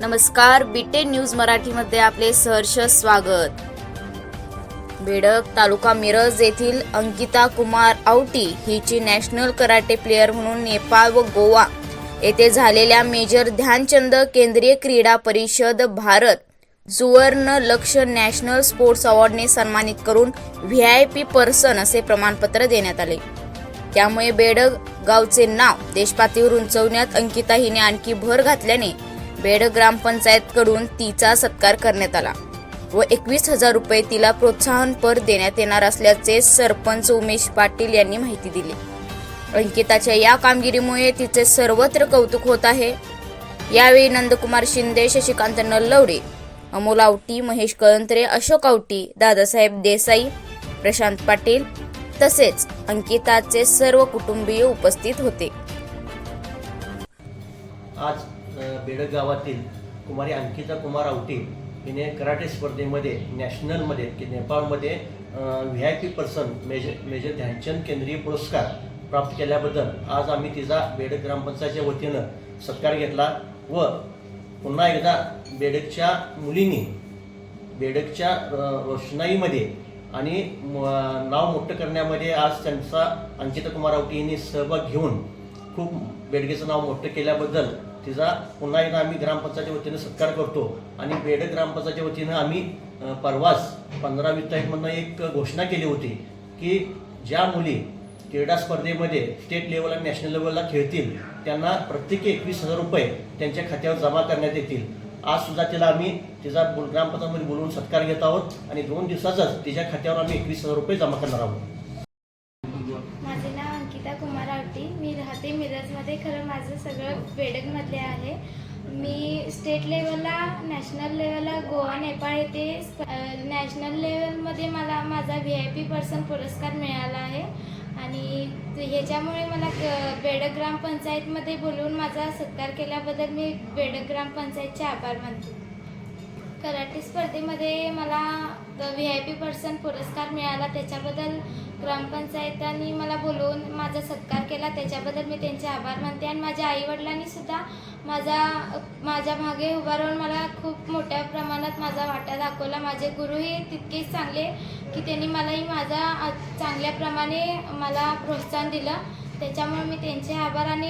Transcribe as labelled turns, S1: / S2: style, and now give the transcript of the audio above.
S1: नमस्कार बीटे न्यूज मराठीमध्ये आपले सहर्ष स्वागत. बेडक तालुका मिरज येथील अंकिता कुमार आवटी हिची नॅशनल कराटे प्लेअर म्हणून नेपाळ व गोवा येथे झालेल्या मेजर ध्यानचंद केंद्रीय क्रीडा परिषद भारत सुवर्ण लक्ष नॅशनल स्पोर्ट्स अवॉर्डने सन्मानित करून व्ही आय पी पर्सन असे प्रमाणपत्र देण्यात आले. त्यामुळे बेडग गावचे नाव देशपातळीवर उंचवण्यात अंकिता हिने आणखी भर घातल्याने बेड ग्रामपंचायतकडून तिचा सत्कार करण्यात आला व एकवीस हजार रुपये तिला प्रोत्साहनपर देण्यात येणार असल्याचे सरपंच उमेश पाटील यांनी माहिती दिली. अंकिताच्या या कामगिरीमुळे तिचे सर्वत्र कौतुक होत आहे. यावेळी नंदकुमार शिंदे शशिकांत नल्लवडे अमोल आवटी महेश कळंत्रे अशोक आवटी दादासाहेब देसाई प्रशांत पाटील तसेच अंकिताचे सर्व कुटुंबीय उपस्थित होते.
S2: आज बेडक गावातील कुमारी अंकिता कुमार आवटी हिने कराटे स्पर्धेमध्ये नॅशनलमध्ये की नेपाळमध्ये V I P person major major Dhyanchand केंद्रीय पुरस्कार प्राप्त केल्याबद्दल आज आम्ही तिचा बेडक ग्रामपंचायतच्या वतीनं सत्कार घेतला व पुन्हा एकदा बेडकच्या मुलींनी बेडकच्या रोषणाईमध्ये आणि म- नाव मोठं करण्यामध्ये आज त्यांचा अंकिता कुमार आवटी यांनी सहभाग घेऊन खूप बेडगेचं नाव मोठं केल्याबद्दल तिचा पुन्हा एकदा आम्ही ग्रामपंचायतच्या वतीनं सत्कार करतो. आणि बेड ग्रामपंचायतच्या वतीनं आम्ही परवास परवाच पंधरा वीस तारीखमधनं एक घोषणा केली होती की ज्या मुली क्रीडा स्पर्धेमध्ये स्टेट लेवल आणि नॅशनल लेवलला खेळतील त्यांना प्रत्येकी एकवीस हजार रुपये त्यांच्या खात्यावर जमा करण्यात येतील. आज सुद्धा तिला आम्ही तिचा ग्रामपंचायतमध्ये बोलवून सत्कार घेत आहोत आणि दोन दिवसातच तिच्या खात्यावर आम्ही एकवीस हजार रुपये जमा करणार आहोत
S3: माझे नाव अंकिता कुमार आवटी मी कॉलेजमध्ये खरं माझं सगळं बेडकमधले आहे. मी स्टेट लेवलला नॅशनल लेवलला गोवा नेपाळ येथे नॅशनल लेवलमध्ये मला माझा व्ही आय पी पर्सन पुरस्कार मिळाला आहे. आणि ह्याच्यामुळे मला बेडक ग्रामपंचायतमध्ये बोलवून माझा सत्कार केल्याबद्दल मी बेडक ग्रामपंचायतचे आभार मानते. कराटे स्पर्धेमध्ये मला व्ही आय पी पर्सन पुरस्कार मिळाला. त्याच्याबद्दल ग्रामपंचायतांनी मला बोलवून माझा सत्कार केला. त्याच्याबद्दल मी त्यांचे आभार मानते आणि माझ्या आईवडिलांनीसुद्धा माझा माझ्या मागे उभा राहून मला खूप मोठ्या प्रमाणात माझा वाटा दाखवला. माझे गुरुही तितकेच चांगले की त्यांनी मलाही माझा चांगल्याप्रमाणे मला प्रोत्साहन दिलं. त्याच्यामुळे मी त्यांचे आभार आणि